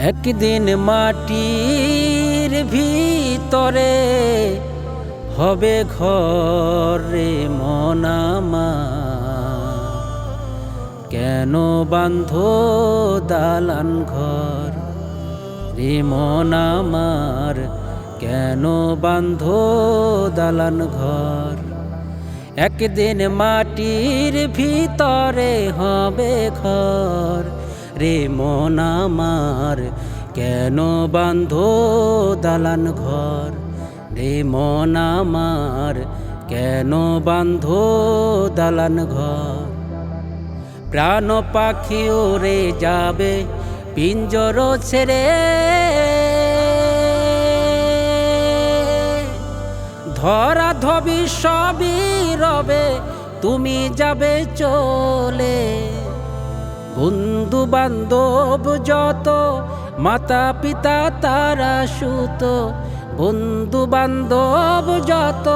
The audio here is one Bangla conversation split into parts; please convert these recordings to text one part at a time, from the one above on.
একদিন মাটির ভিতরে হবে ঘর মনামা কেন বান্ধ দালান ঘর রে মনামার কেন বান্ধ দালান ঘর? একদিন মাটির ভিতরে হবে ঘর রে মন আমার, কেন বান্ধ দালান ঘর? রে মন আমার, কেন বান্ধ দালান ঘর? প্রাণ পাখি ওরে যাবে পিঞ্জর ছেড়ে। ধরা ধবি সবই রবে, তুমি যাবে চলে। বন্ধু বান্ধব যত মাতা পিতা তারা সুত। বন্ধু বান্ধব যত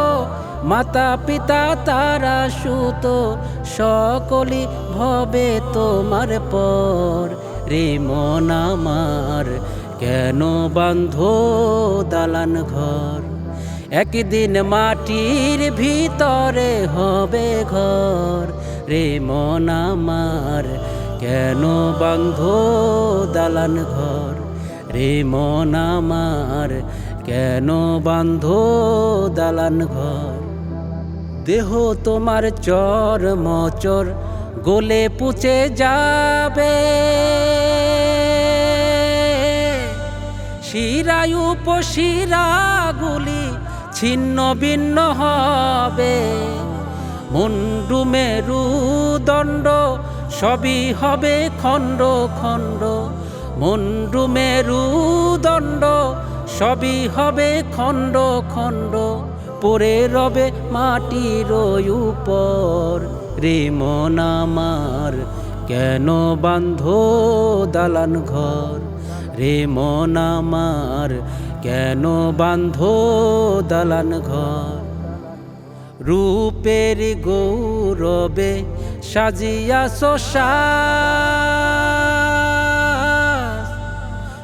মাতা পিতা তারা সুত। সকলি ভবে তোমার পর। রে মন আমার, কেন বান্ধ দালান ঘর? একদিন মাটির ভিতরে হবে ঘর। রে মন আমার কেন বান্ধ দালান ঘর? রে মন আমার, কেন বান্ধ দালান ঘর? দেহ তোমার চর মচর, গোলে পুচে যাবে। শিরায়ু পশিরাগুলি ছিন্ন ভিন্ন হবে। মুন্ডু মেরু দণ্ড সবই হবে খণ্ড খণ্ড, মুন্ডু মেরু দণ্ড, সবই হবে খণ্ড খণ্ড পরে রবে মাটির উপর। রে মন আমার, কেন বান্ধ দালান ঘর? রে মন আমার, কেন বান্ধ দালান ঘর? রূপের গৌরবে সাজিয়া শোষা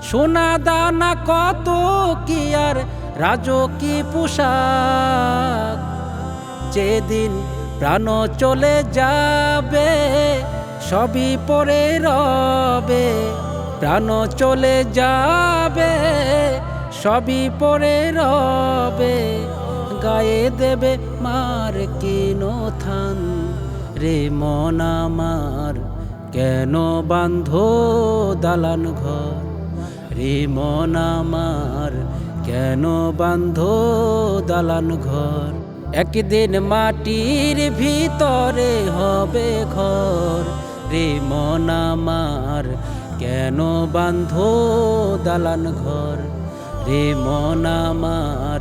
সোনা দানা কত কি আর রাজকি পোশাক। যেদিন প্রাণ চলে যাবে, সবই পরে রবে। প্রাণ চলে যাবে, সবই পরে রবে। গায়ে দেবে মার কিনো থান? রে মন আমার কেন বান্ধ দালান ঘর? রে মন আমার কেন বান্ধ দালান ঘর? একদিন মাটির ভিতরে হবে ঘর। রে মন আমার কেন বান্ধ দালান ঘর? রে মন আমার